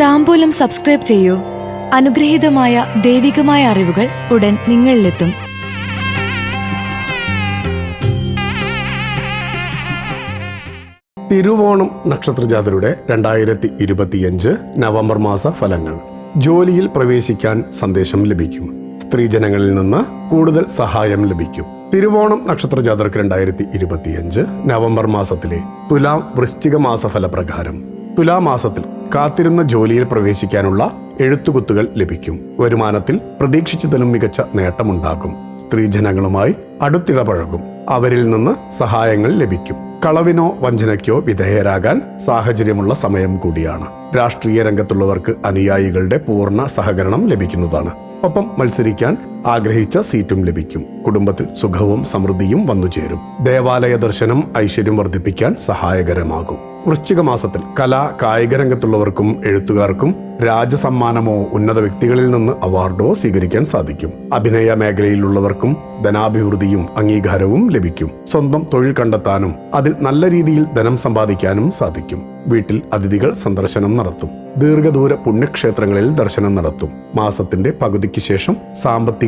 താമ്പൂലം subscribe ചെയ്യൂ. അനുഗ്രഹീതമായ ദൈവികമായ അറിവുകൾ ഉടൻ നിങ്ങളിലെത്തും. തിരുവോണം നക്ഷത്രജാതരുടെ രണ്ടായിരത്തി ഇരുപത്തിയഞ്ച് നവംബർ മാസ ഫലങ്ങൾ. ജോലിയിൽ പ്രവേശിക്കാൻ സന്ദേശം ലഭിക്കും. സ്ത്രീജനങ്ങളിൽ നിന്ന് കൂടുതൽ സഹായം ലഭിക്കും. തിരുവോണം നക്ഷത്രജാതർക്ക് രണ്ടായിരത്തി ഇരുപത്തിയഞ്ച് നവംബർ മാസത്തിലെ തുലാം വൃശ്ചിക മാസ ഫലപ്രകാരം തുലാമാസത്തിൽ കാത്തിരുന്ന ജോലിയിൽ പ്രവേശിക്കാനുള്ള എഴുത്തുകുത്തുകൾ ലഭിക്കും. വരുമാനത്തിൽ പ്രതീക്ഷിച്ചതിലും മികച്ച നേട്ടമുണ്ടാകും. സ്ത്രീജനങ്ങളുമായി അടുത്തിടപഴകും. അവരിൽ നിന്ന് സഹായങ്ങൾ ലഭിക്കും. കളവിനോ വഞ്ചനയ്ക്കോ വിധേയരാകാൻ സാഹചര്യമുള്ള സമയം കൂടിയാണ്. രാഷ്ട്രീയ രംഗത്തുള്ളവർക്ക് അനുയായികളുടെ പൂർണ സഹകരണം ലഭിക്കുന്നതാണ്. ഒപ്പം മത്സരിക്കാൻ ആഗ്രഹിച്ച സീറ്റും ലഭിക്കും. കുടുംബത്തിൽ സുഖവും സമൃദ്ധിയും വന്നുചേരും ദേവാലയ ദർശനം ഐശ്വര്യം വർദ്ധിപ്പിക്കാൻ സഹായകരമാകും. വൃശ്ചിക മാസത്തിൽ കലാ കായിക രംഗത്തുള്ളവർക്കും എഴുത്തുകാർക്കും രാജസമ്മാനമോ ഉന്നത വ്യക്തികളിൽ നിന്ന് അവാർഡോ സ്വീകരിക്കാൻ സാധിക്കും. അഭിനയ മേഖലയിലുള്ളവർക്കും ധനാഭിവൃദ്ധിയും അംഗീകാരവും ലഭിക്കും. സ്വന്തം തൊഴിൽ കണ്ടെത്താനും അതിൽ നല്ല രീതിയിൽ ധനം സമ്പാദിക്കാനും സാധിക്കും. വീട്ടിൽ അതിഥികൾ സന്ദർശനം നടത്തും. ദീർഘദൂര പുണ്യക്ഷേത്രങ്ങളിൽ ദർശനം നടത്തും. മാസത്തിന്റെ പകുതിക്ക് ശേഷം സാമ്പത്തിക